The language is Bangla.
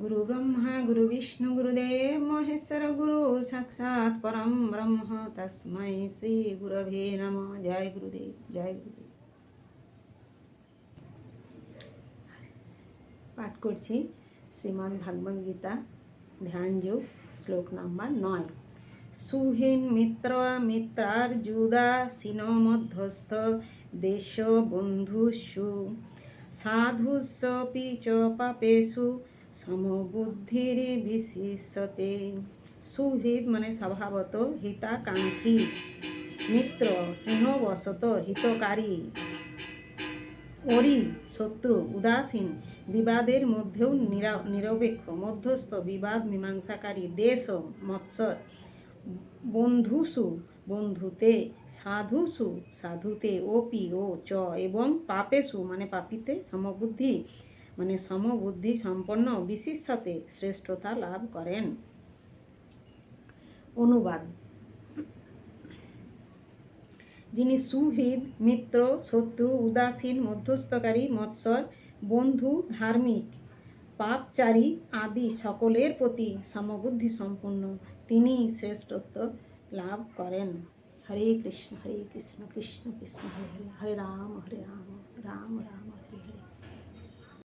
গুরু ব্রহ্মা গুরু বিষ্ণু গুরুদেব মহেশ্বর গুরু সাক্ষাৎ পরম ব্রহ্ম তস্মৈ শ্রী গুরবে নম জয় গুরুদেব জয় গুরুদেব পাঠ করছি শ্রীমদ্ ভাগবত গীতা ধ্যান যোগ, শ্লোক নাম্বার নয়। সুহীন মিত্র, মিত্রার যুদা, সিন মধ্যস্থ, দেশ বন্ধুষু, সাধুস্বপি চ পাপেষু সমবুদ্ধির বিশিষ্যতে সুহৃদ মানে স্বভাবত হিতাকাঙ্ক্ষী, মিত্র সিংহবশত হিতকারী অরি শত্রু, উদাসীন, বিবাদের মধ্যেও নিরা- নিরপেক্ষ, মধ্যস্থ, বিবাদ, মীমাংসাকারী, দেশ মৎসর বন্ধুসু, বন্ধুতে, সাধুসু, সাধুতে ওপি ও, চ, এবং পাপেসু মানে পাপিতে সমবুদ্ধি মানে সমবুদ্ধি সম্পন্ন বিশিষ্যতে শ্রেষ্ঠতা লাভ করেন। অনুবাদ। যিনি সুহৃদ, মিত্র, শত্রু, উদাসীন, মধ্যস্থকারী, মৎসর, বন্ধু, ধার্মিক, পাপচারী আদি সকলের প্রতি সমবুদ্ধি সম্পন্ন তিনি শ্রেষ্ঠত্ব লাভ করেন। হরে কৃষ্ণ হরে কৃষ্ণ কৃষ্ণ কৃষ্ণ, হরে হরে হরে রাম হরে রাম রাম রাম।